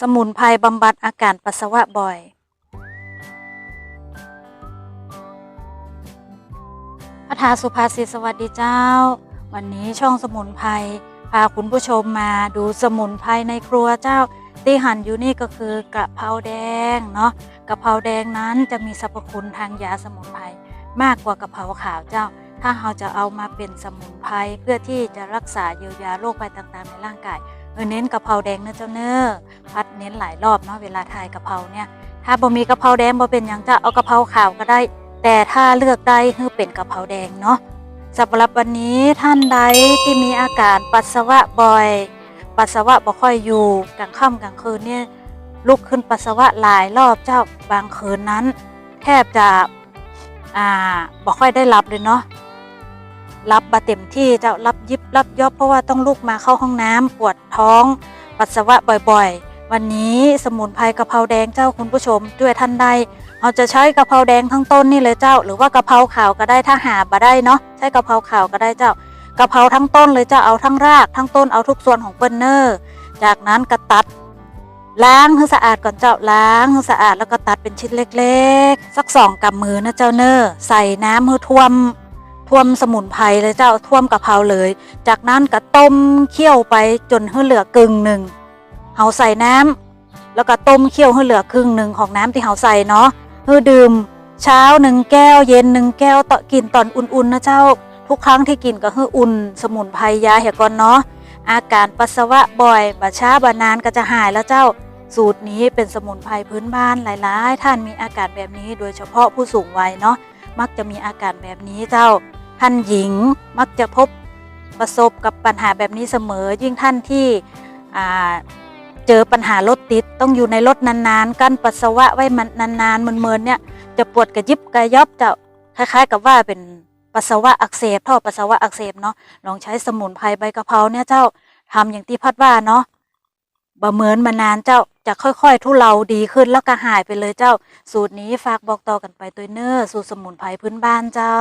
สมุนไพรบำบัดอาการปัสสาวะบ่อย พระธาสุภาษิตสวัสดีเจ้า วันนี้ช่องสมุนไพรพาคุณผู้ชมมาดูสมุนไพรในครัวเจ้าที่หั่นอยู่นี่ก็คือกระเพราแดงเนาะกระเพราแดงนั้นจะมีสรรพคุณทางยาสมุนไพรมากกว่ากระเพราขาวเจ้า ถ้าเราจะเอามาเป็นสมุนไพรเพื่อที่จะรักษาเยียวยาโรคภัยต่างๆ ในร่างกายเออเน้นกะเพราแดงนะเจ้าเนอพัดเน้นหลายรอบเนาะเวลาทายกะเพราเนี่ย ถ้าบ่มีกะเพราแดงบ่เป็นยังจะเอากะเพราขาวก็ได้ แต่ถ้าเลือกได้คือเป็นกะเพราแดงเนาะสำหรับวันนี้ท่านใดที่มีอาการปัสสาวะบ่อย ปัสสาวะบ่ค่อยอยู่กลางค่ำกลางคืนเนี่ยลุกขึ้นปัสสาวะหลายรอบเจ้าบางคืนนั้น แทบจะอ่าบ่ค่อยได้รับเลยเนาะ รับมาเต็มที่เจ้ารับยิบรับยอบเพราะว่าต้องลุกมาเข้าห้องน้ำปวดท้อง ปัสสาวะบ่อยๆ วันนี้สมุนไพรกะเพราแดงเจ้าคุณผู้ชมด้วยท่านใดเราจะใช้กะเพราแดงทั้งต้นนี่เลยเจ้า หรือว่ากะเพราขาวก็ได้ถ้าหาบ่ได้เนาะใช้กะเพราขาวก็ได้เจ้ากะเพราทั้งต้นเลยเจ้าเอาทั้งรากทั้งต้นเอาทุกส่วนของเปิ้ลเนอร์จากนั้นก็ตัดล้างให้สะอาดก่อนเจ้าล้างให้สะอาดแล้วก็ตัดเป็นชิ้นเล็ก ๆ สักสองกำมือนะเจ้าเนอร์ใส่น้ำให้ท่วม ท่วมสมุนไพรเลยเจ้าท่วมกะเพราเลย จากนั้นก็ต้มเคี่ยวไปจนให้เหลือกึ่งหนึ่งเฮาใส่น้ำแล้วก็ต้มเคี่ยวให้เหลือครึ่งหนึ่งของน้ำที่เฮาใส่เนาะเพื่อดื่ม เช้าหนึ่งแก้วเย็นหนึ่งแก้วต่อกินตอนอุ่นๆนะเจ้า ทุกครั้งที่กินก็คืออุ่น สมุนไพรยาเหี่ยก่อนเนาะอาการปัสสาวะบ่อยบาช้าบานานก็จะหายแล้วเจ้าสูตรนี้เป็นสมุนไพรพื้นบ้านหลาย ๆ ท่านมีอาการแบบนี้โดยเฉพาะผู้สูงวัยเนาะมักจะมีอาการแบบนี้เจ้า ท่านหญิงมักจะพบประสบกับปัญหาแบบนี้เสมอ ยิ่งท่านที่เจอปัญหารถติดต้องอยู่ในรถนานๆ กั้นปัสสาวะไว้มันนานๆเมินๆเนี่ยจะปวดกระยิบกระยอบจะคล้ายๆ กับว่าเป็นปัสสาวะอักเสบท่อปัสสาวะอักเสบเนาะลองใช้สมุนไพรใบกะเพราเนี่ยเจ้าทำอย่างที่พัดว่าเนาะบ่เหมือนมานานเจ้าจะค่อยๆ ทุเลาดีขึ้นแล้วก็หายไปเลยเจ้า สูตรนี้ฝากบอกต่อกันไปตัวเนอร์สูตรสมุนไพรพื้นบ้านเจ้า